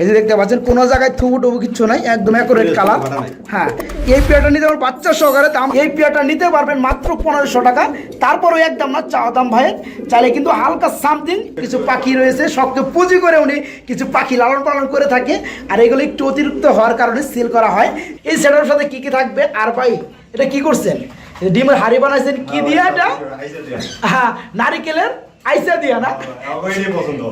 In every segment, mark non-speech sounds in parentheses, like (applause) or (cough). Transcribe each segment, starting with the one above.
এই যে দেখতে পাচ্ছেন কোনো জায়গায় থুবু টুবু কিচ্ছু নাই একদম অ্যাকুরেট কালার হ্যাঁ এই পেয়ারটা নিতে পারবেন বাচ্চা সহকারে দাম এই পেয়ারটা নিতে পারবেন মাত্র পনেরোশো টাকা। তারপরেও একদম না চাওয়া দাম ভাইয়ের। চাইলে কিন্তু হালকা সামথিং কিছু পাখি রয়েছে শক্ত পুঁজি করে উনি কিছু পাখি লালন পালন করে থাকে। আর এগুলো একটু অতিরিক্ত হওয়ার কারণে সিল করা হয়। এই সেটার সাথে কি কি থাকবে? আর ভাই এটা কি করছেন? ডিমের হাড়ি বানাইছেন কি দিয়ে এটা? হ্যাঁ নারিকেলের আইসা দিয়া না?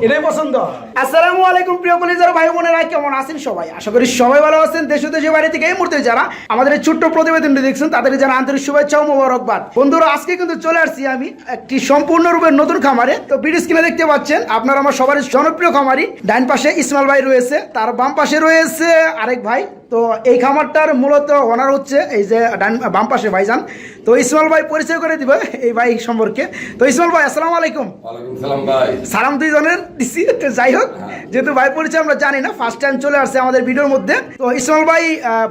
এটাই পছন্দ। আসসালামু আলাইকুম প্রিয় কলিজার ভাই বোনেরা কেমন আছেন সবাই? আশা করি সবাই ভালো আছেন। দেশ বাইরে থেকে এই মুহূর্তে যারা আমাদের এই ছোট্ট প্রতিবেদনটি দেখছেন তাদেরকে যারা আন্তরিক শুভেচ্ছা ও মোবারকবাদ। বন্ধুরা আজকে কিন্তু চলে আসছি আমি একটি সম্পূর্ণরূপে নতুন খামারে। তো বিডি স্ক্রিনে দেখতে পাচ্ছেন আপনারা আমার সবার জনপ্রিয় খামারি। ডাইন পাশে ইসমাইল ভাই রয়েছে তার বাম পাশে রয়েছে আরেক ভাই। তো এই খামারটার মূলত ওনার হচ্ছে এই যে ডান বাম পাশে ভাইজান। তো ইসমাইল ভাই পরিচয় করে দিবে এই ভাই সম্পর্কে। তো ইসমাইল ভাই আসসালামু আলাইকুম। সালাম দুইজনের দিচ্ছি তো যাই হোক যেহেতু ভাই পরিচয় আমরা জানি না ফার্স্ট টাইম চলে আসছে আমাদের ভিডিওর মধ্যে। তো ইসমাল ভাই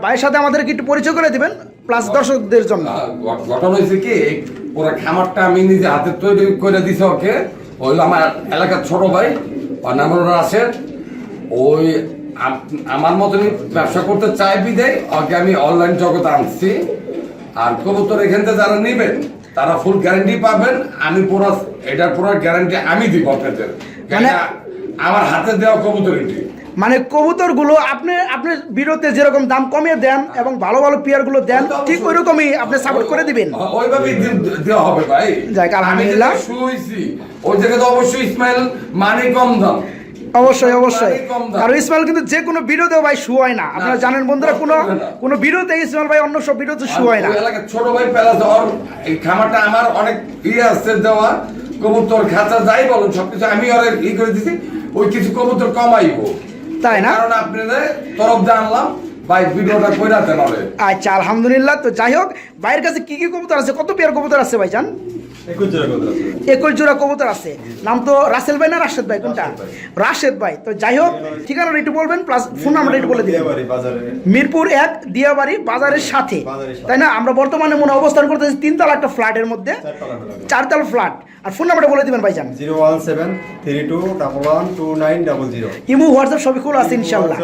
ভাইয়ের সাথে আমাদেরকে একটু পরিচয় করে দিবেন প্লাস দর্শকদের জন্য। ঘটনা হয়েছে কি পুরো খামারটা আমি নিজে হাতে তৈরি করে দিছি ওকে। ওই আমার এলাকার ছোট ভাই ওর নাম রাশেদ। ওই আমার মতনই ব্যবসা করতে চাই বিদায় ওকে আমি অনলাইন জগতে আনছি। আর কবুতর এখান থেকে যারা নেবেন তারা ফুল গ্যারান্টি পাবেন। আমি পুরো এটার পুরো গ্যারান্টি আমি দিব আপনাদের। মানে- আমার হাতে দেওয়া কবুতর এটি। মানে কবুতরগুলো আপনি আপনি বিরতে যেরকম দাম কমিয়ে দেন এবং ভালো ভালো পেয়ারগুলো দেন ঠিক ওই রকমই আপনি সাপোর্ট করে দিবেন। ওইভাবেই দেওয়া হবে ভাই। যাক, আলহামদুলিল্লাহ। শুয়েছি ওই জায়গায় তো অবশ্যই ইসমাইল মানে কম দাম। অবশ্যই অবশ্যই। আর ইসমাইল কিন্তু যে কোনো ভিডিওতেও ভাই শু হয় না। আপনারা জানেন বন্ধুরা কোনো কোনো বিরোধে ইসমাইল ভাই অন্য সব বিরোধে শু হয় না। ছোট ভাই প্যালাস এই খামারটা আমার অনেক ইয়ে আছে দেওয়া। কবুতর খাঁচা যাই বলুন সবকিছু আমি ওর ই করে দিছি। ওই কিছু কবুতর কমাইবো। তাই না? কারণ আপনাদের তরফ ওরে। আচ্ছা আলহামদুলিল্লাহ। তো যাই হোক ভাইয়ের কাছে কি কি কবুতর আছে? কত পেয়ার কবুতর আছে ভাই ভাইজান? একুশ জোড়া কবুতর আছে। নাম তো রাসেল ভাই না রাশেদ ভাই? কোনটা? রাশেদ ভাই। তো যাই হোক ঠিকানাটা একটু বলবেন প্লাস ফোন নাম্বারটা একটু বলে বাজারে। মিরপুর এক দিয়াবাড়ি বাজারের সাথে। বাজারের সাথে। তাই না? আমরা বর্তমানে মনে অবস্থান করতেছি তিনতলা একটা ফ্ল্যাটের মধ্যে। চারতলা ফ্ল্যাট। আর ফোন নাম্বারটা বলে দিবেন ভাইজান। Zero one seven three two double one two nine double zero. Imo WhatsApp সবই খোলা আছে ইনশাল্লাহ।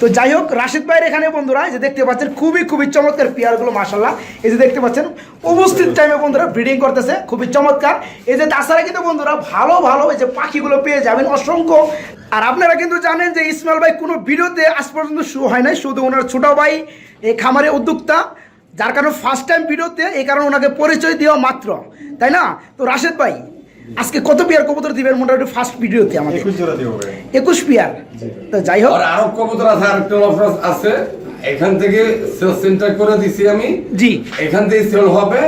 তো যাই হোক রাশিদ ভাইয়ের এখানে বন্ধুরা যে দেখতে পাচ্ছেন খুবই খুবই চমৎকার পেয়ারগুলো মাসাল্লাহ এই যে দেখতে পাচ্ছেন উপস্থিত টাইমে বন্ধুরা ব্রিডিং করতেছে খুবই চমৎকার। এই যে তাছাড়া কিন্তু বন্ধুরা ভালো ভালো এই যে পাখিগুলো পেয়ে যাবেন অসংখ্য। আর আপনারা কিন্তু জানেন যে ইসমাইল ভাই কোনো ভিডিওতে আজ পর্যন্ত শো হয় নাই শুধু ওনার ছোট ভাই এই খামারে উদ্যোক্তা যার কারণে ফার্স্ট টাইম ভিডিওতে এই কারণে ওনাকে পরিচয় দেওয়া মাত্র তাই না? তো রাশেদ ভাই আজকে কত পেয়ার কবুতর দিবেন মোটামুটি ফার্স্ট ভিডিওতে আমাদের? একুশ পেয়ার। তো যাই হোক। আর আরও কবুতর আছে আরেকটা অফার আছে। এখান থেকে সেল সেন্টার করে দিছি আমি। জি। এখান থেকে সেল হবে।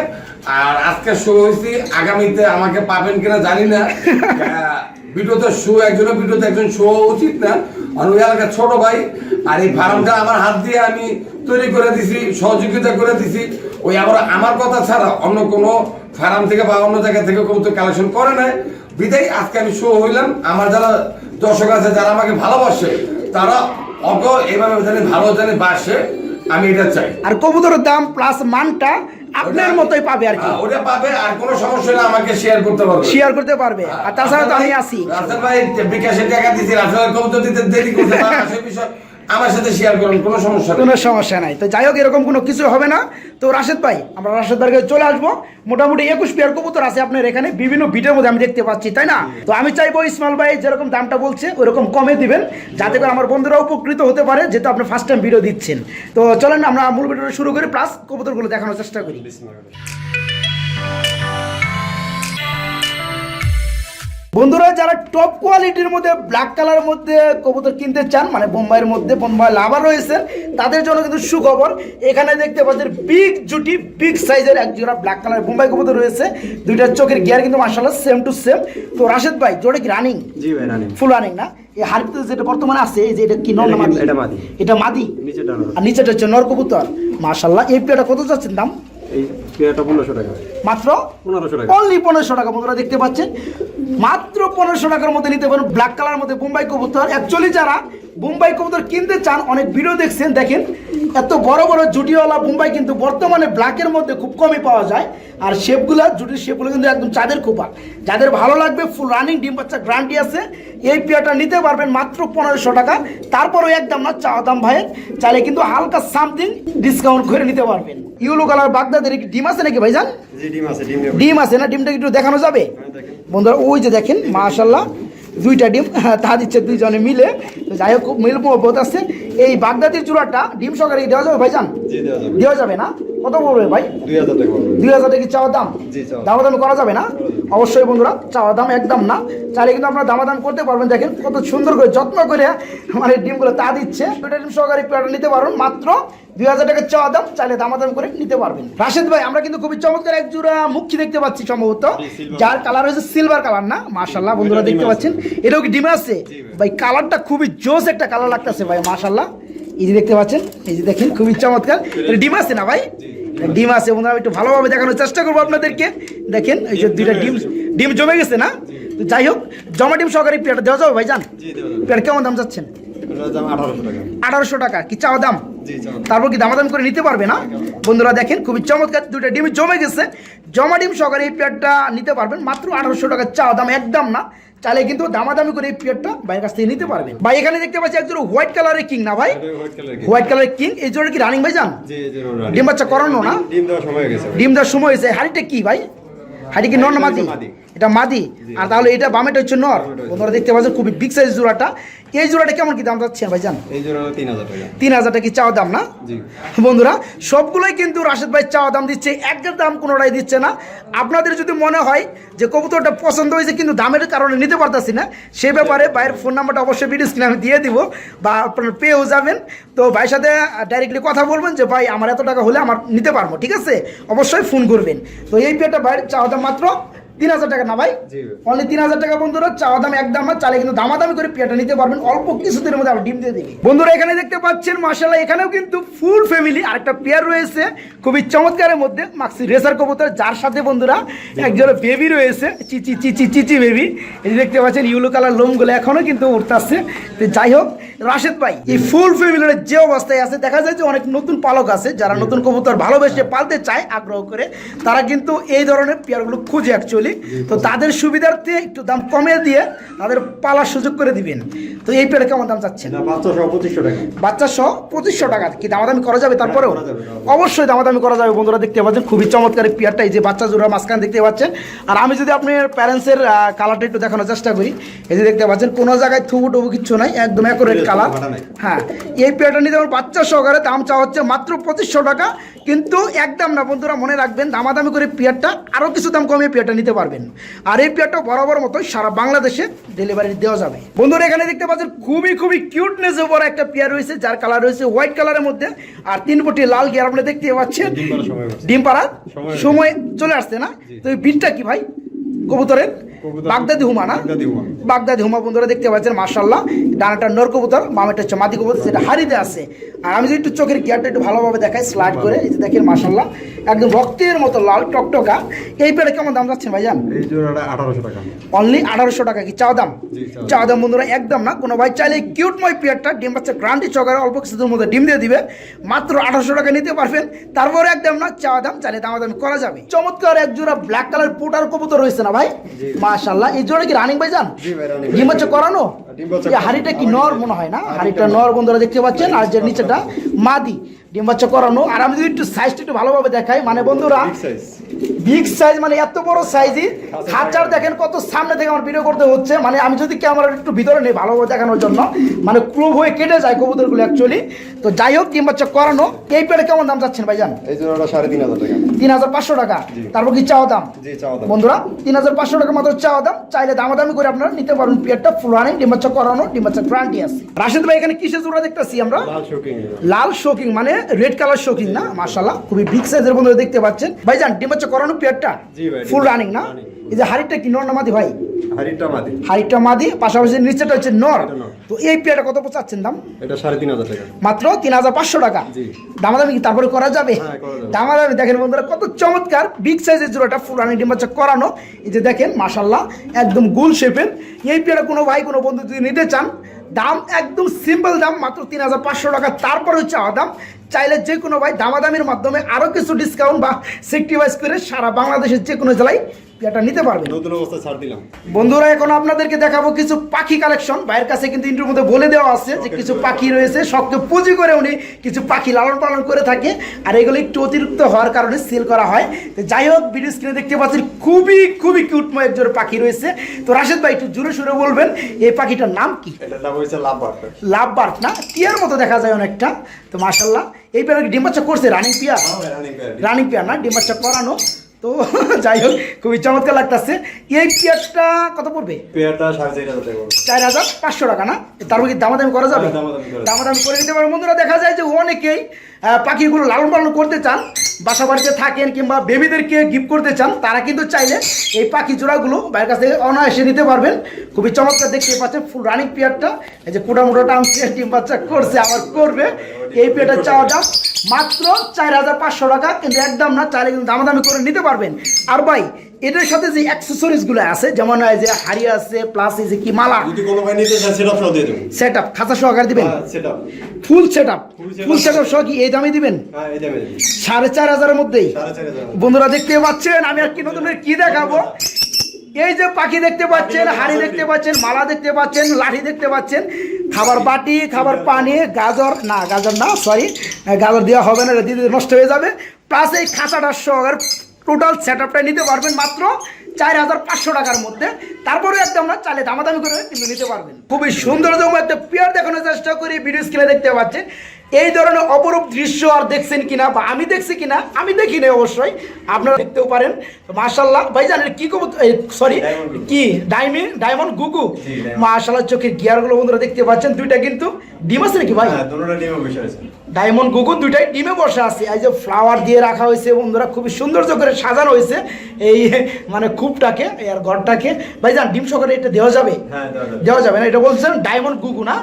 আর আজকে শো হয়েছি, আগামীতে আমাকে পাবেন কিনা জানি না। ভিডিওতে শো একজনের ভিডিওতে একজন শো উচিত না। আর ওই ছোট ভাই, আর এই ফার্মটা আমার হাত দিয়ে আমি তৈরি করে দিছি, সহযোগিতা করে দিছি। ওই আবার আমার কথা ছাড়া অন্য কোনো ফার্ম থেকে বা অন্য জায়গা থেকে কোনো তো কালেকশন করে নাই। বিদায়, আজকে আমি শো হইলাম। আমার যারা দর্শক আছে, যারা আমাকে ভালোবাসে, তারা অগ, এভাবে জানি ভালো জানি বাসে, আমি এটা চাই। আর কবুতরের দাম প্লাস মানটা আপনার মতোই পাবে আর কি। হ্যাঁ, ওটা পাবে আর কোনো সমস্যা না আমাকে শেয়ার করতে পারবে। শেয়ার করতে পারবে। আর তাছাড়া তো আমি আছি। রাসেল ভাই বিকাশের টাকা দিছি রাসেল কবুতর দিতে দেরি করতে পারে বিষয়। আমার সাথে শেয়ার করুন কোনো সমস্যা কোনো সমস্যা নাই। তো যাই হোক এরকম কোনো কিছু হবে না। তো রাশেদ ভাই আমরা রাশেদ ভাইয়ের চলে আসব। মোটামুটি একুশ পেয়ার কবুতর আছে আপনার এখানে। বিভিন্ন ভিডিওর মধ্যে আমি দেখতে পাচ্ছি তাই না? তো আমি চাইব ভাই যেরকম দামটা বলছে ওরকম কমে দিবেন যাতে করে আমার বন্ধুরা উপকৃত হতে পারে যেহেতু আপনি ফার্স্ট টাইম ভিডিও দিচ্ছেন। তো চলেন আমরা মূল ভিডিওটা শুরু করি প্লাস কবুতরগুলো দেখানোর চেষ্টা করি। বন্ধুরা যারা টপ কোয়ালিটির মধ্যে ব্ল্যাক কালারের মধ্যে কবুতর কিনতে চান মানে বোম্বাইয়ের মধ্যে বোম্বাই লাভার রয়েছে তাদের জন্য কিন্তু সুখবর এখানে দেখতে পাচ্ছেন বিগ জুটি বিগ সাইজের এক জোড়া ব্ল্যাক কালারের বোম্বাই কবুতর রয়েছে। দুইটা চোখের গিয়ার কিন্তু মার্শাল্লাহ সেম টু সেম তো রাশেদ ভাই জোড়ে কি রানিং জি ভাই রানি ফুল রানিং না? এই যেটা বর্তমানে আছে এই যে এটা কি নর মাদি? এটা মাদি। এটা মাদি? নিচেটা আর নিচেটা হচ্ছে নর কবুতর। মার্শাল্লাহ এই পেয়ারটা কত যাচ্ছেন দাম? এই পেয়ারটা পনেরোশো টাকা। মাত্র? পনেরোশো টাকা। অনলি পনেরোশো টাকা বন্ধুরা দেখতে পাচ্ছেন। মাত্র পনেরোশো টাকার মধ্যে নিতে পারেন ব্ল্যাক কালার মধ্যে বোম্বাই কবুতর। অ্যাকচুয়ালি যারা বোম্বাই কবুতর কিনতে চান অনেক ভিডিও দেখছেন দেখেন। এত বড় বড় জুটিওয়ালা বোম্বাই কিন্তু বর্তমানে ব্ল্যাকের মধ্যে খুব কমই পাওয়া যায়। আর শেপগুলো জুটির শেপগুলো কিন্তু একদম চাঁদের খোপা। যাদের ভালো লাগবে ফুল রানিং ডিম বাচ্চা গ্রান্টি আছে। এই পেয়ারটা নিতে পারবেন মাত্র পনেরোশো টাকা। তারপরও একদম না চাওয়া দাম ভাইয়ের। চাইলে কিন্তু হালকা সামথিং ডিসকাউন্ট করে নিতে পারবেন। ইউলো কালার বাগদাদের কি ডিম আছে নাকি ভাইজান? আছে ডিম আছে না? ডিমটা একটু দেখানো যাবে? হ্যাঁ, বন্ধুরা ওই যে দেখেন মাশাল্লাহ দুইটা ডিম তা দিচ্ছে দুইজনে মিলে। তো যাই হোক খুব মিল মহব্বত আছে। এই বাগদাদির চূড়াটা ডিম সহকারে দেওয়া যাবে ভাইজান? দেওয়া যাবে। না? কত পড়বে ভাই? দুই হাজার টাকা চাওয়া দাম? জি, চাওয়া। করা যাবে না? অবশ্যই বন্ধুরা চাওয়া দাম একদম না। চাইলে কিন্তু আপনারা দামাদাম করতে পারবেন। দেখেন কত সুন্দর করে যত্ন করে মানে ডিমগুলো তা দিচ্ছে। দুইটা ডিম সহকারে নিতে পারবেন মাত্র দুই হাজার টাকা চাওয়া দাম চাইলে দামাদাম করে নিতে পারবেন। রাশেদ ভাই আমরা কিন্তু খুবই চমৎকার এক জোড়া মুখী দেখতে পাচ্ছি সম্ভবত। যার কালার হয়েছে সিলভার কালার না? মাশাল্লাহ বন্ধুরা দেখতে পাচ্ছেন। এটাও কি ডিম আছে? ভাই। কালারটা খুবই জোস একটা কালার লাগতেছে ভাই মাশাল্লাহ এই যে দেখতে পাচ্ছেন এই যে দেখেন খুবই চমৎকার। ডিম আছে না ভাই? ডিম আছে বন্ধুরা একটু ভালোভাবে দেখানোর চেষ্টা করব আপনাদেরকে। দেখেন এই যে দুইটা ডিম ডিম জমে গেছে না? তো যাই হোক জমা ডিম সহকারে পেয়ারটা দেওয়া যাবে ভাই যাবে। পেয়ার কেমন দাম যাচ্ছেন আঠারোশো টাকা। কি চাওয়া দাম? তারপর কি দামাদাম করে নিতে পারবে না? বন্ধুরা দেখেন খুবই চমৎকার দুইটা ডিম জমে গেছে। জমা ডিম সহকারে এই পেয়ারটা নিতে পারবেন। মাত্র আঠারোশো টাকা চাওয়া দাম একদম না। চাইলে কিন্তু দামাদামি করে এই পেয়ারটা ভাইয়ের কাছ থেকে নিতে পারবেন। ভাই এখানে দেখতে পাচ্ছি একজন হোয়াইট কালারের কিং না ভাই? হোয়াইট কালারের কিং। এই জন্য কি রানিং ভাই যান। ডিম বাচ্চা করানো না? ডিম দেওয়ার সময় হয়ে ডিম দেওয়ার সময় হয়েছে। হাড়িটা কি ভাই? হাড়ি কি নর না মাদি? মাদি। এটা মাদি আর তাহলে এটা বামেটা হচ্ছে নর। বন্ধুরা দেখতে পাচ্ছেন খুবই বিগ সাইজ জোড়াটা। এই জোড়াটা কেমন কি দাম যাচ্ছে ভাই জান এই জন্য তিন হাজার টাকা। তিন হাজার টাকা কি চাওয়া দাম না? জি। বন্ধুরা সবগুলোই কিন্তু রাশেদ ভাই চাওয়া দাম দিচ্ছে একটার দাম কোনোটাই দিচ্ছে না। আপনাদের যদি মনে হয় যে কবুতরটা পছন্দ হয়েছে কিন্তু দামের কারণে নিতে পারতাছি না সে ব্যাপারে ভাইয়ের ফোন নাম্বারটা অবশ্যই ভিডিও স্ক্রিনে আমি দিয়ে দিব বা আপনার পেয়েও যাবেন। তো ভাইয়ের সাথে ডাইরেক্টলি কথা বলবেন যে ভাই আমার এত টাকা হলে আমার নিতে পারব। ঠিক আছে? অবশ্যই ফোন করবেন। তো এই পেটা ভাইয়ের চাওয়া দাম মাত্র তিন হাজার টাকা না ভাই? অনলি তিন হাজার টাকা বন্ধুরা চাওয়া দাম একদম না চালে কিন্তু দামাদামি করে পেয়ারটা নিতে পারবেন। অল্প কিছুদিনের মধ্যে আবার ডিম দিয়ে দিবি। বন্ধুরা এখানে দেখতে পাচ্ছেন মাসাল্লাহ এখানেও কিন্তু ফুল ফ্যামিলি আরেকটা পেয়ার রয়েছে। খুবই চমৎকারের মধ্যে মাক্সি রেসার কবুতর যার সাথে বন্ধুরা একজন বেবি রয়েছে চিচি চিচি চিচি বেবি এই দেখতে পাচ্ছেন ইউলো কালার লোমগুলো এখনও কিন্তু উঠতেছে তো যাই হোক রাশেদ ভাই এই ফুল ফ্যামিলির যে অবস্থায় আছে দেখা যায় যে অনেক নতুন পালক আছে যারা নতুন কবুতর ভালোবেসে পালতে চায় আগ্রহ করে তারা কিন্তু এই ধরনের পেয়ারগুলো খুঁজে অ্যাকচুয়ালি তো তাদের সুবিধার্থে একটু দাম কমে দিয়ে তাদের পালার সুযোগ করে দিবেন। তো এই পেয়ারে কেমন দাম চাচ্ছেন? বাচ্চা সহ পঁচিশশো টাকা। কি দামাদামি করা যাবে তারপরেও? করা অবশ্যই দামাদামি করা যাবে। বন্ধুরা দেখতে পাচ্ছেন খুবই চমৎকার পেয়ারটা এই যে বাচ্চা জোড়া মাঝখানে দেখতে পাচ্ছেন। আর আমি যদি আপনার প্যারেন্টসের কালারটা একটু দেখানোর চেষ্টা করি এই যে দেখতে পাচ্ছেন কোনো জায়গায় থুবু টুবু কিচ্ছু নাই একদম অ্যাকুরেট কালার হ্যাঁ এই পেয়ারটা নিতে আমার বাচ্চা সহকারে দাম চাওয়া হচ্ছে মাত্র পঁচিশশো টাকা। কিন্তু একদম না বন্ধুরা মনে রাখবেন দামাদামি করে পেয়ারটা আরও কিছু দাম কমিয়ে পেয়ারটা নিতে পারবেন। আর এই পেয়ারটা বরাবর মতো সারা বাংলাদেশে ডেলিভারি দেওয়া যাবে। বন্ধুরা এখানে দেখতে পাচ্ছেন খুবই খুবই কিউটনেস বড় একটা পেয়ার রয়েছে যার কালার রয়েছে হোয়াইট কালারের মধ্যে আর তিন ফুটি লাল গিয়ার আপনি দেখতে পাচ্ছেন। ডিম পাড়ার সময় চলে আসছে না? তো বিটটা কি ভাই? কবুতরের? বাগদাদি হুমা না? বাগদাদি হুমা। বন্ধুরা দেখতে পাচ্ছেন মার্শাল্লাহ ডানাটা নর কবুতর বামেটা হচ্ছে মাদি কবুতর সেটা হারিতে আছে। আর আমি যদি একটু চোখের গিয়ারটা একটু ভালোভাবে দেখাই স্লাইড করে এই যে দেখেন মার্শাল্লাহ একদম রক্তের মতো লাল টকটকা। এই পেড়ে কেমন দাম যাচ্ছেন ভাইজান? এই জোড়াটা আঠারোশো টাকা। অনলি আঠারোশো টাকা কি চাও দাম? চাওয়া দাম। চাও দাম বন্ধুরা একদম না। কোনো ভাই চাইলে কিউটময় পেয়ারটা ডিম বাচ্চা গ্রান্টি চকারে অল্প কিছুদের মধ্যে ডিম দিয়ে দিবে। মাত্র আঠারোশো টাকা নিতে পারবেন। তারপরে একদম না চাওয়া দাম চাইলে দাম করা যাবে। চমৎকার এক জোড়া ব্ল্যাক কালার পোটার কবুতর রয়েছে না ভাই। মাশাল্লাহ এই জোড়া কি রানিং ভাই যান। ডিম বাচ্চা করানো? হাড়িটা কি নর মনে হয় না? হাড়িটা নর। বন্ধুরা দেখতে পাচ্ছেন। আর যে নিচেটা মাদি। ডিম বাচ্চা করানো। আর আমি যদি একটু সাইজটা একটু ভালোভাবে দেখাই মানে বন্ধুরা বিগ সাইজ মানে এত বড় সাইজই খাঁচার দেখেন কত সামনে থেকে আমার ভিডিও করতে হচ্ছে। মানে আমি যদি ক্যামেরা একটু ভিতরে নেই ভালোভাবে দেখানোর জন্য। মানে ক্রুভ হয়ে কেটে যায় কবুতরগুলো অ্যাকচুয়ালি তো যাই হোক ডিম বাচ্চা করানো। এই পেড়ে কেমন দাম চাচ্ছেন এই জোড়াটা সাড়ে তিন হাজার টাকা। তিন হাজার পাঁচশো টাকা। তারপর কি চাওয়া দাম? জি চাওয়া দাম। বন্ধুরা তিন হাজার পাঁচশো টাকা মাত্র চাওয়া দাম। চাইলে দামাদামি করে আপনারা নিতে পারবেন পেয়ারটা ফুল রানিং ডিম বাচ্চা করানো ডিম বাচ্চা গ্রান্টি আছে। রাশেদ ভাই এখানে কিসের জোড়া দেখতেছি আমরা? লাল শোকিং মানে রেড কালার শোকিং না? মাশাল্লাহ খুবই বিগ সাইজের বন্ধুরা দেখতে পাচ্ছেন। ভাইজান ডিম বাচ্চা করানো পেয়ারটা ফুল রানিং না? এই যে হাড়িটা কি নর না মাদি ভাই? হারিটা মাদি। হাড়িটা মাদি পাশাপাশি নিচেটা হচ্ছে নর। তো এই পেয়ারটা কত চাচ্ছেন দাম? এটা সাড়ে তিন হাজার টাকা। মাত্র তিন হাজার পাঁচশো টাকা। দামাদামি কি তারপরে করা যাবে? হ্যাঁ, করা যাবে। দামাদামি দেখেন বন্ধুরা কত চমৎকার। বিগ সাইজের জোড়াটা ফুল রানি করানো। এই যে দেখেন মাশাল্লাহ একদম গোল শেপের। এই পেয়ারা কোনো ভাই কোনো বন্ধু যদি নিতে চান দাম একদম সিম্পল দাম মাত্র তিন হাজার পাঁচশো টাকা। তারপরে হচ্ছে দাম। চাইলে যে কোনো ভাই দামাদামির মাধ্যমে আরও কিছু ডিসকাউন্ট বা সেক্টিভাইজ করে সারা বাংলাদেশের যে কোনো জেলায় এটা নিতে পারবেন নতুন অবস্থা ছাড় দিলাম। বন্ধুরা এখন আপনাদেরকে দেখাবো কিছু পাখি কালেকশন। ভাইয়ের কাছে কিন্তু ইন্টার মধ্যে বলে দেওয়া আছে যে কিছু পাখি রয়েছে শখকে পুঁজি করে উনি কিছু পাখি লালন পালন করে থাকে। আর এগুলো একটু অতিরিক্ত হওয়ার কারণে সেল করা হয়। তো যাই হোক ভিডিও স্ক্রিনে দেখতে পাচ্ছেন খুবই খুবই কিউটময় একজন পাখি রয়েছে। তো রাশেদ ভাই একটু জোরে সুরে বলবেন এই পাখিটার নাম কি? এটার নাম হয়েছে লাভ বার্ড। লাভ বার্ড না? টিয়ার মতো দেখা যায় অনেকটা। তো মাশাল্লাহ এই পেয়ার ডিম বাচ্চা করছে? রানিং পিয়া রানিং পেয়ার না? ডিম বাচ্চা করানো। তো (laughs) যাই হোক খুবই চমৎকার লাগতেছে। এই পেয়ারটা কত পড়বে? পেয়ারটা চার হাজার পাঁচশো টাকা না? তারপর কি দামাদামি করা যাবে? হ্যাঁ, দামাদামি করা দিতে পারবে বন্ধুরা দেখা যায় যে অনেকেই পাখিগুলো লালন পালন করতে চান বাসা বাড়িতে থাকেন কিংবা বেবিদেরকে গিফট করতে চান তারা কিন্তু চাইলে এই পাখি জোড়াগুলো বাইরের কাছ থেকে অনায়াসে নিতে পারবেন। খুবই চমৎকার দেখতে পাচ্ছেন ফুল রানিং পেয়ারটা এই যে কুটা মুটা টানছে ডিম বাচ্চা করছে আবার করবে। এই পেয়ারটা চাওয়া দাম মাত্র চার হাজার পাঁচশো টাকা কিন্তু একদম না চাইলে কিন্তু দামাদামি করে নিতে পারবেন। আর ভাই এটার সাথে যে অ্যাক্সেসরিজগুলো আছে যেমন এই যে হাড়ি আছে প্লাস এই যে কি মালা যদি কোনো ভাই নিতে চান সেটা সহ দিয়ে দেবো। সেট আপ খাতা সহকারে দিবেন? হ্যাঁ full set up full set up সহ কি এই দামে দিবেন? হ্যাঁ এই দামে সাড়ে চার হাজারের মধ্যেই? বন্ধুরা দেখতে পাচ্ছেন আমি আর কি নতুন কি দেখাবো? এই যে পাখি দেখতে পাচ্ছেন হাড়ি দেখতে পাচ্ছেন মালা দেখতে পাচ্ছেন লাঠি দেখতে পাচ্ছেন। খাবার বাটি খাবার পানি গাজর না গাজর না সরি গাজর দেওয়া হবে না এটা দিতে নষ্ট হয়ে যাবে। প্লাস এই খাঁচাটা সহকার টোটাল সেট আপটা নিতে পারবেন মাত্র চার হাজার পাঁচশো টাকার মধ্যে। তারপরে একদম না চালে দামাদামি করে কিন্তু নিতে পারবেন। খুবই সুন্দরতম একটা পেয়ার দেখানোর চেষ্টা করি ভিডিও স্ক্রিনে দেখতে পাচ্ছেন। এই ধরনের অপরূপ দৃশ্য আর দেখছেন কিনা বা আমি দেখছি কিনা আমি দেখি নাই অবশ্যই। আপনারা দেখতেও পারেন। মার্শাল্লাহ ভাই জানেন কি কবু সরি কি ডাইমি ডায়মন্ড গুগু। মার্শাল্লাহ চোখের গিয়ারগুলো বন্ধুরা দেখতে পাচ্ছেন দুইটা কিন্তু ডিম আছে নাকি ভাই? হ্যাঁ দুটোটা ডিমে বসে আছে। ডায়মন্ড গুগু দুইটাই ডিমে বসে আছে। এই যে ফ্লাওয়ার দিয়ে রাখা হয়েছে বন্ধুরা খুবই সৌন্দর্য করে সাজানো হয়েছে এই মানে কূপটাকে আর ঘরটাকে। ভাই জান ডিম সকালে এটা দেওয়া যাবে? হ্যাঁ দেওয়া যাবে। দেওয়া যাবে না? এটা বলছেন ডায়মন্ড গুগু না?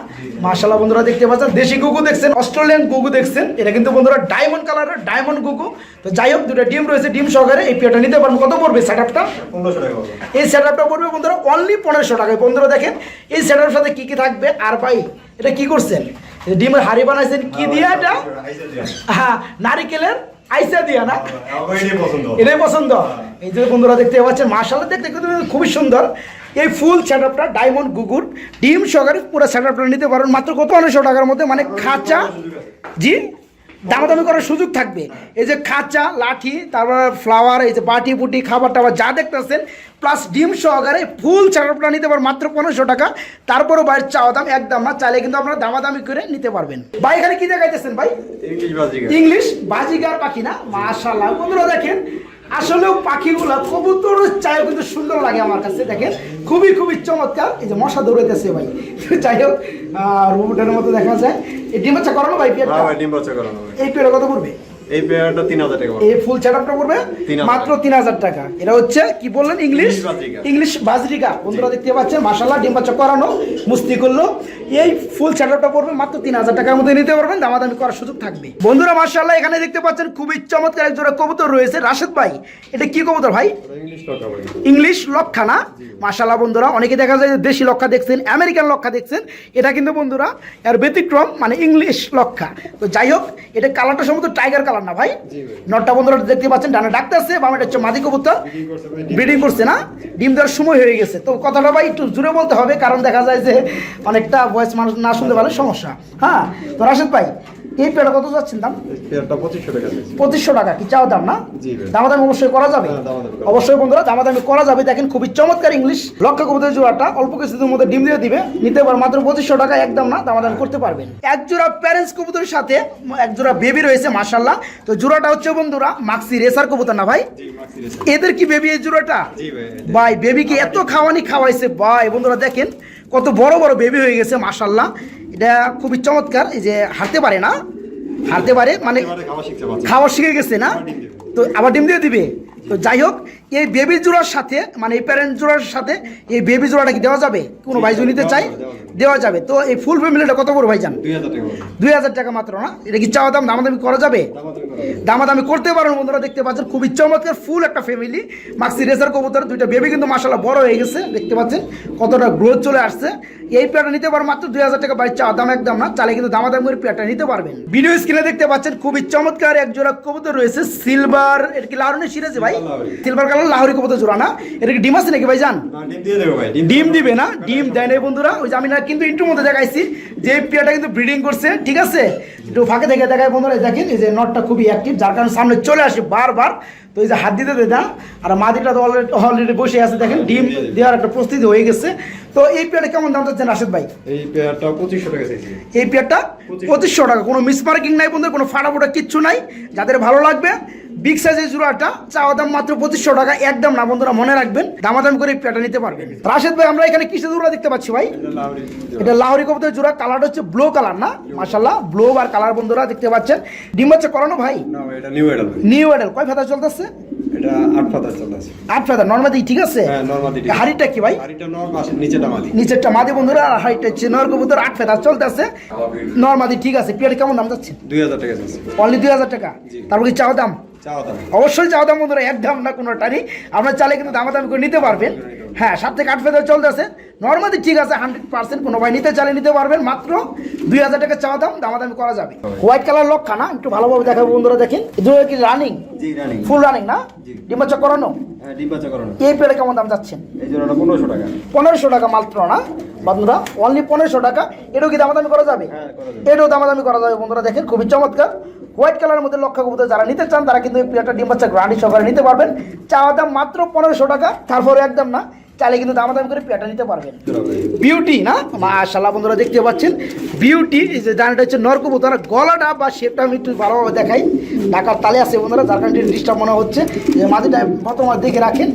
মাশাল্লাহ বন্ধুরা দেখতে পাচ্ছেন দেশি গুগু দেখছেন অস্ট্রেলিয়ান গুগু দেখছেন। এটা কিন্তু বন্ধুরা ডায়মন্ড কালারের ডায়মন্ড গুগু তো যাই হোক দুটো ডিম রয়েছে ডিম সহকারে এই পেয়ারটা নিতে পারবেন কত পড়বে সেট আপটা পনেরোশো টাকা পড়বে। এই সেট আপটা পড়বে বন্ধুরা অনলি পনেরোশো টাকায়। বন্ধুরা দেখেন এই সেট সাথে কি কি থাকবে? আর ভাই এটা কি করছেন? ডিমের হাড়ি বানাইছেন কি দিয়ে এটা? হ্যাঁ নারিকেলের আইসা দিয়া না? এটাই পছন্দ। এটাই পছন্দ। এই যে বন্ধুরা দেখতে পাচ্ছেন মার্শাল দেখতে খুবই সুন্দর। এই ফুল সেটআপটা ডায়মন্ড গুগুর ডিম সহকারে পুরো সেটআপটা নিতে পারেন মাত্র কত? অনেকশো টাকার মধ্যে মানে খাঁচা। জি? দামাদামি করার সুযোগ থাকবে। এই যে খাঁচা লাঠি তারপর ফ্লাওয়ার এই যে বাটি বুটি খাবার টাবার যা দেখতেছেন প্লাস ডিম সহকারে ফুল সেটআপটা নিতে পারবেন মাত্র পনেরোশো টাকা। তারপরও বাইরের চাওয়া দাম একদম না চাইলে কিন্তু আপনারা দামাদামি করে নিতে পারবেন। ভাই এখানে কি দেখাইতেছেন ভাই? ইংলিশ ইংলিশ বাজিগার পাখি না? মাশাল্লাহ বন্ধুরা দেখেন আসলেও পাখিগুলো কবুতর চায়ও কিন্তু সুন্দর লাগে আমার কাছে দেখেন। খুবই খুবই চমৎকার। এই যে মশা দৌড়াইতেছে ভাই। যাই হোক রোবটের মতো দেখা যায়। এই ডিম বাচ্চা করানো ভাই হ্যাঁ করানো হবে। এই পেয়ারটা কত পড়বে? এই পেয়ারটা তিন হাজার টাকা এই ফুল সেটআপটা পড়বে মাত্র তিন হাজার টাকা। এটা হচ্ছে কি বললেন ইংলিশ? ইংলিশ বাজরিকা। বন্ধুরা দেখতে পাচ্ছেন মাসাল্লাহ ডিম বাচ্চা করানো মুস্তি করল। এই ফুল সেটআপটা পড়বে মাত্র তিন হাজার টাকার মধ্যে নিতে পারবেন দামাদামি করার সুযোগ থাকবে। বন্ধুরা এখানে দেখতে পাচ্ছেন খুবই চমৎকার এক জোড়া কবুতর রয়েছে। রাশেদ ভাই এটা কি কবুতর ভাই? ইংলিশ লকা লক্ষা না? মাশাল্লাহ বন্ধুরা অনেকে দেখা যায় যে দেশি লক্ষা দেখছেন আমেরিকান লক্ষা দেখছেন। এটা কিন্তু বন্ধুরা এর ব্যতিক্রম মানে ইংলিশ লক্ষা। তো যাই হোক এটা কালারটা সম্ভবত টাইগার কালার না ভাই। নটা। নটটা বন্ধুরা দেখতে পাচ্ছেন ডানা ডাকতে আছে বামেটা হচ্ছে মাদি কবুতর। ব্রিডিং করছে ব্রিডিং করছে না? ডিম দেওয়ার সময় হয়ে গেছে। তো কথাটা ভাই একটু জুড়ে বলতে হবে কারণ দেখা যায় যে অনেকটা বয়স মানুষ না শুনতে পারলে সমস্যা। হ্যাঁ তো রাশেদ ভাই এই পেয়ারটা কত যাচ্ছেন দাম? পেয়ারটা পঁচিশশো টাকা পঁচিশশো টাকা কি? চাও দাম না। দামাদামি অবশ্যই করা যাবে? হ্যাঁ, করা অবশ্যই বন্ধুরা দামাদামি করা যাবে। দেখেন খুবই চমৎকার ইংলিশ। লক্ষ্য কবুতর জোড়াটা অল্প কিছুদিনের মধ্যে ডিম দিয়ে দিবে। নিতে পার মাত্র পঁচিশশো টাকা একদম না দামাদামি করতে পারবেন। এক জোড়া প্যারেন্টস কবুতরের সাথে এক জোড়া বেবি রয়েছে মাশাল্লাহ তো জোড়াটা হচ্ছে বন্ধুরা মাক্সি রেসার কবুতর না ভাই। এদের কি বেবি এই জোড়াটা? ভাই। ভাই বেবিকে এত খাওয়ানি খাওয়াইছে? ভাই বন্ধুরা দেখেন কত বড় বড় বেবি হয়ে গেছে মাসাল্লাহ এটা খুবই চমৎকার এই যে হারতে পারে না। হারতে পারে মানে খাওয়া শিখে গেছে না। তো আবার ডিম দিয়ে দিবে। তো যাই হোক এই বেবি জোড়ার সাথে মানে এই প্যারেন্ট জোড়ার সাথে এই বেবি জোড়াটা কি দেওয়া যাবে? কোনো ভাই নিতে চাই? দেওয়া যাবে। তো এই ফুল ফ্যামিলিটা কত করে ভাইজান দুই হাজার টাকা দুই হাজার টাকা মাত্র না? এটা কি চাওয়া দাম? দামাদামি করা যাবে? দামাদামি করতে পারেন বন্ধুরা দেখতে পাচ্ছেন খুবই চমৎকার ফুল একটা ফ্যামিলি মাক্সি রেসার কবুতর দুইটা বেবি কিন্তু মাসাল্লাহ বড় হয়ে গেছে দেখতে পাচ্ছেন কতটা গ্রোথ চলে আসছে। এই পেয়ারটা নিতে পারেন মাত্র দুই হাজার টাকা বাড়ি চাওয়া দাম একদম না চালে কিন্তু দামাদামি করে পেয়ারটা নিতে পারবেন। ভিডিও স্ক্রিনে দেখতে পাচ্ছেন খুবই চমৎকার এক জোড়া কবুতর রয়েছে সিলভার এটা কি লাহরনের সিরাজে ভাই। সিলভার কালার লাহরি কবুতর জোড়া না? এটা কি ডিম আছে নাকি ভাই জান না, ডিম দিয়ে দেবো ভাই ডিম দিবে। না? ডিম দেয় না বন্ধুরা ওই যে আমি না কিন্তু ইন্টুর মধ্যে দেখাইছি যে পেয়ারটা কিন্তু ব্রিডিং করছে ঠিক আছে? একটু ফাঁকে থেকে দেখায় বন্ধুরা দেখেন এই যে নটটা খুবই অ্যাক্টিভ যার কারণে সামনে চলে আসে বারবার। তো এই যে হাত দিতে দেয় না আর মাদিটা তো অলরেডি অলরেডি বসে আছে দেখেন ডিম দেওয়ার একটা প্রস্তুতি হয়ে গেছে। তো এই পেয়ারটা কেমন দাম চাচ্ছেন রাশেদ ভাই? এই পেয়ারটা পঁচিশশো টাকা চাইছি। এই পেয়ারটা পঁচিশশো। টাকা কোনো মিসমার্কিং নাই বন্ধুরা কোনো ফাটাফোটা কিচ্ছু নাই। যাদের ভালো লাগবে বিগ সাইজের জোড়াটা চাওয়া দাম মাত্র পঁচিশশো টাকা একদম না বন্ধুরা মনে রাখবেন দামাদাম করে এই পেয়ারটা নিতে পারবেন। রাশেদ ভাই আমরা এখানে কিসের জোড়া দেখতে পাচ্ছি ভাই? এটা লাহরি লাহোরি জোড়া। কালারটা হচ্ছে ব্লু কালার না? মাশাল্লাহ ব্লু আর কালার বন্ধুরা দেখতে পাচ্ছেন। ডিম হচ্ছে করানো ভাই? নিউ এডাল নিউ এডেল কয় ফেতা চলতেছে? এটা আট পাতার চলতেছে। আট ফেতা নর্মাদি ঠিক আছে? হ্যাঁ নর্মাদি হাড়িটা কি ভাই? নিচেটা মাদি। নিচেরটা মাদি বন্ধুরা আর হচ্ছে আট চলতেছে। নর্মাদি ঠিক আছে পেয়ার কেমন দাম যাচ্ছে? টাকা চাইছি অনলি দুই হাজার টাকা? তারপর কি চাও দাম? চাওয়া দাম অবশ্যই চাও দাম বন্ধুরা একদম না কোনোটারই আপনার চালে কিন্তু দামাদামি করে নিতে পারবেন। হ্যাঁ সাত থেকে আট ফেদার চলতেছে। নর্মালি ঠিক আছে হান্ড্রেড পার্সেন্ট কোনো ভাই নিতে চালে নিতে পারবেন। মাত্র দুই হাজার টাকা চাওয়া দাম দামাদামি করা যাবে। হোয়াইট কালার লক্ষা না একটু ভালোভাবে দেখাবো বন্ধুরা দেখেন। এই কি রানিং ফুল রানিং না? ডিম্বাচা করানো? হ্যাঁ করানো। এই পেড়ে কেমন দাম যাচ্ছেন? পনেরোশো টাকা। পনেরোশো টাকা মাত্র না? বন্ধুরা অনলি পনেরোশো টাকা। এটাও কি দামাদামি করা যাবে? হ্যাঁ, করা যাবে। এটাও দামাদামি করা যাবে বন্ধুরা দেখেন খুবই চমৎকার। হোয়াইট কালারের মধ্যে লক্ষ্য কবুতর যারা নিতে চান তারা কিন্তু এই প্লেয়ারটা ডিম বাচ্চা গ্রান্ডি সহকারে নিতে পারবেন। চাওয়া দাম মাত্র পনেরোশো টাকা তারপরে একদম না। চাইলে কিন্তু দামাদামি করে প্লেয়ারটা নিতে পারবেন। বিউটি না? মাশাল্লাহ বন্ধুরা দেখতে পাচ্ছেন? বিউটি যে জানাটা হচ্ছে নরকবুতর। গলাটা বা শেপটা আমি একটু ভালোভাবে দেখাই। ঢাকার তালে আছে বন্ধুরা যার কারণে ডিস্টার্ব মনে হচ্ছে। যে মাঝেটা প্রথম দেখে রাখেন।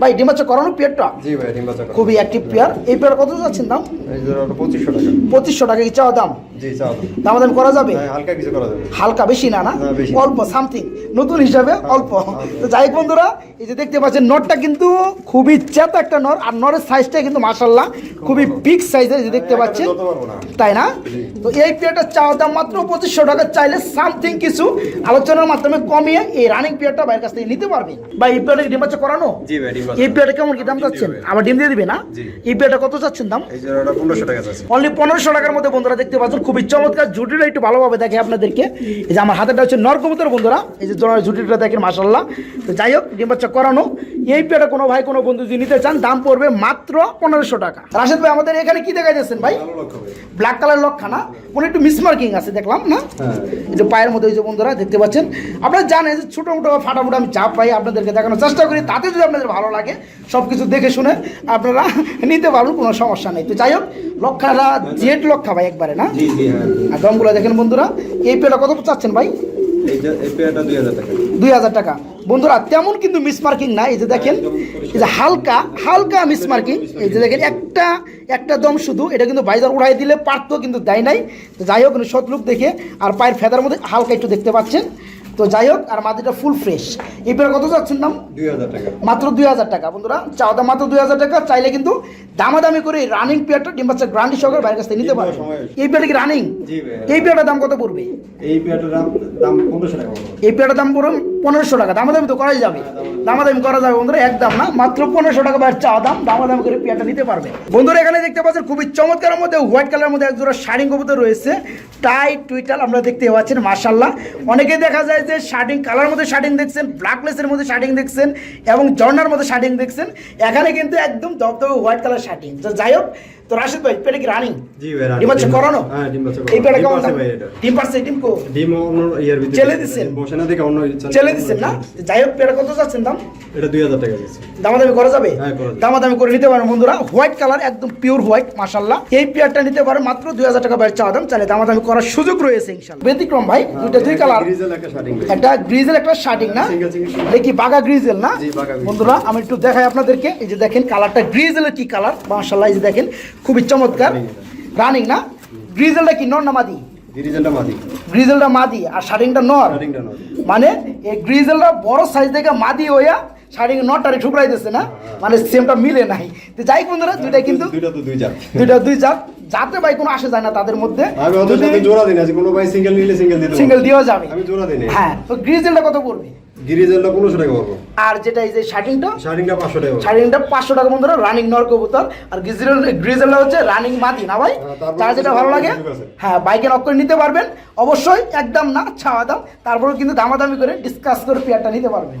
ভাই ডিম বাচ্চা করানো পেয়ারটা? জি ভাই ডিম বাচ্চা খুবই অ্যাক্টিভ পেয়ার। এই পেয়ার কত যাচ্ছেন দাম? পঁচিশশো টাকা। পঁচিশশো টাকা কি চাওয়া দাম? জি চাওয়া দাম। করা যাবে? হ্যাঁ হালকা কিছু করা যাবে। হালকা বেশি না না? না, অল্প সামথিং নতুন হিসাবে অল্প। তো যাই বন্ধুরা এই যে দেখতে পাচ্ছেন নটটা কিন্তু খুবই চেতা একটা নর আর নরের সাইজটা কিন্তু মাসাল্লাহ খুবই বিগ সাইজের দেখতে পাচ্ছেন। ধরতে পারব না। তাই না? তো এই পেয়ারটা চাওয়া দাম মাত্র পঁচিশশো টাকা চাইলে সামথিং কিছু আলোচনার মাধ্যমে কমিয়ে এই রানিং পেয়ারটা বাইরের কাছ থেকে নিতে পারবে বা এই পেয়ারটা ডিম বাচ্চা করানো? এই পেয়ারটা কেমন কি দাম চাচ্ছেন? আবার ডিম দিয়ে দিবে না। এই পেয়ারটা কত চাচ্ছেন দাম? এই টাকা অনলি পনেরোশো টাকার মধ্যে বন্ধুরা দেখতে পাচ্ছেন খুবই চমৎকার জুটিটা একটু ভালোভাবে দেখে আপনাদেরকে। এই যে আমার হাতেটা হচ্ছে নরকবুতর বন্ধুরা এই যে জুটিটা দেখেন মাসাল্লাহ তো যাই হোক ডিম বাচ্চা করানো। এই পেটা কোনো ভাই কোনো বন্ধু যদি নিতে চান দাম পড়বে মাত্র পনেরোশো টাকা। রাশেদ ভাই আমাদের এখানে কি দেখা যাচ্ছেন ভাই? ব্ল্যাক কালার লক্ষানা কোনো একটু মিসমার্কিং আছে দেখলাম না? হ্যাঁ। এই যে পায়ের মধ্যে ওই যে বন্ধুরা দেখতে পাচ্ছেন। আপনারা জানেন যে ছোটো মোটো ফাটাফুটো আমি চাপ পাই আপনাদেরকে দেখানোর চেষ্টা করি তাতে যদি আপনাদের ভালো লাগে সব কিছু দেখে শুনে আপনারা (laughs) নিতে পারবেন কোনো সমস্যা নেই। তো যাই হোক লক্ষারা জেট লক্ষা ভাই একবারে না? হ্যাঁ। আর দমগুলো দেখেন বন্ধুরা এই পেটা কত চাচ্ছেন ভাই? দুই হাজার টাকা। বন্ধুরা, তেমন কিন্তু মিসমার্কিং না এই যে দেখেন, এই যে হালকা হালকা মিসমার্কিং এই যে দেখেন, একটা একটা দম শুধু, এটা কিন্তু বাইজার উড়াই দিলে পারতো, কিন্তু দেয় নাই। যাই হোক সতলুক দেখে আর পায়ের ফেদার মধ্যে হালকা একটু দেখতে পাচ্ছেন। তো যাই হোক আর মাটিটা ফুল ফ্রেশ এই পেয়ার কত যাচ্ছেন দাম দুই হাজার টাকা। মাত্র দুই হাজার টাকা। বন্ধুরা চাওয়া দাম মাত্র দুই হাজার টাকা চাইলে কিন্তু দামাদামি করে রানিং পেয়ারটা ডিম বাচ্চা গ্রান্ডি সহকারে বাইরের কাছ থেকে নিতে সময়। এই পেয়ারটা কি রানিং এই পেয়ারটার দাম কত পড়বে? এই পেয়ারটার দাম দাম পনেরোশো টাকা এই পেয়ারটার দাম পড়ুন পনেরোশো টাকা। দামাদামি তো করাই যাবে। দামাদামি। করা যাবে বন্ধুরা একদম না। মাত্র পনেরোশো টাকা বাইর চাওয়া দাম। দামাদামি করে পেয়ারটা নিতে পারবে। বন্ধুরা এখানে দেখতে পাচ্ছেন খুবই চমৎকারের মধ্যে হোয়াইট কালারের মধ্যে এক জোড়া শাড়ি কবুতর রয়েছে। টাই টুইটাল আমরা দেখতে পাচ্ছেন মার্শাল্লাহ অনেকেই দেখা যায় যে শার্টিং কালার মধ্যে শার্টিং দেখছেন ব্ল্যাকলেসের মধ্যে শার্টিং দেখছেন এবং জর্নার মধ্যে শার্টিং দেখছেন এখানে কিন্তু একদম দবদবে হোয়াইট কালার শার্টিং তো যাই হোক তো রাশিদ ভাই পেটে কি রানিং জি ভাই রানিং। ডিম হচ্ছে করানো? হ্যাঁ ডিম বাচ্চা এই পেটে কেমন আছে ভাই এটা। ডিম পারছে ডিম কো? ডিম অন্য ইয়ার ভিতরে চেলে দিছেন? বসে না দেখে অন্য চেলে দিচ্ছেন না? যাই হোক পেটে কত যাচ্ছেন দাম? এটা দুই হাজার টাকা দিচ্ছি। দামাদামি করা যাবে? হ্যাঁ। দামাদামি করে নিতে পারেন বন্ধুরা। হোয়াইট কালার একদম পিওর হোয়াইট মাশাল্লাহ এই পেয়ারটা নিতে পারেন মাত্র দুই হাজার টাকা বাইরে চাওয়া দাম। চাইলে দামাদামি করার সুযোগ রয়েছে ইনশাল্লাহ ব্যতিক্রম ভাই দুইটা দুই কালার গ্রিজেল একটা একটা গ্রিজেল একটা শার্টিং না. দেখি বাগা গ্রিজেল না। বন্ধুরা আমি একটু দেখাই আপনাদেরকে। এই যে দেখেন কালারটা গ্রিজেলের কি কালার? মার্শাল্লাহ এই যে দেখেন খুবই চমৎকার। রানিং না? গ্রিজেলটা কি নর না মাদি? গ্রিজেলটা মাদি। আর শার্টিংটা নর। মানে এই গ্রিজেলটা বড় সাইজ থেকে মাদি হইয়া শাড়ি নটারে ঠুকরাই দিচ্ছে না? মানে সেমটা মিলে নাই। তো যাই বন্ধুরা দুইটাই কিন্তু দুইটা তো দুই জাত। দুইটা দুই জাত। যাতে ভাই কোনো আসে যায় না তাদের মধ্যে। আমি ওদের সাথে জোড়া দিই না যে কোনো ভাই সিঙ্গেল নিলে সিঙ্গেল দিতে সিঙ্গেল দিয়েও যাবে। আমি জোড়া দিই না। হ্যাঁ তো গ্রিজেলটা কত পড়বে? গিরিজেলটা পনেরোশো টাকা পাবো আর যেটা এই যে শার্টিংটা শার্টিংটা পাঁচশো টাকা পাবো। শাড়িটা পাঁচশো টাকা বন্ধুরা রানিং নর কবুতর। আর গ্রিজেল গ্রিজেলটা হচ্ছে রানিং মাদি না ভাই? হ্যাঁ, যার যেটা ভালো লাগে হ্যাঁ বাইকে নক করে নিতে পারবেন। অবশ্যই একদম না ছাওয়া দাম। তারপরে কিন্তু দামাদামি করে ডিসকাস করে পেয়ারটা নিতে পারবেন।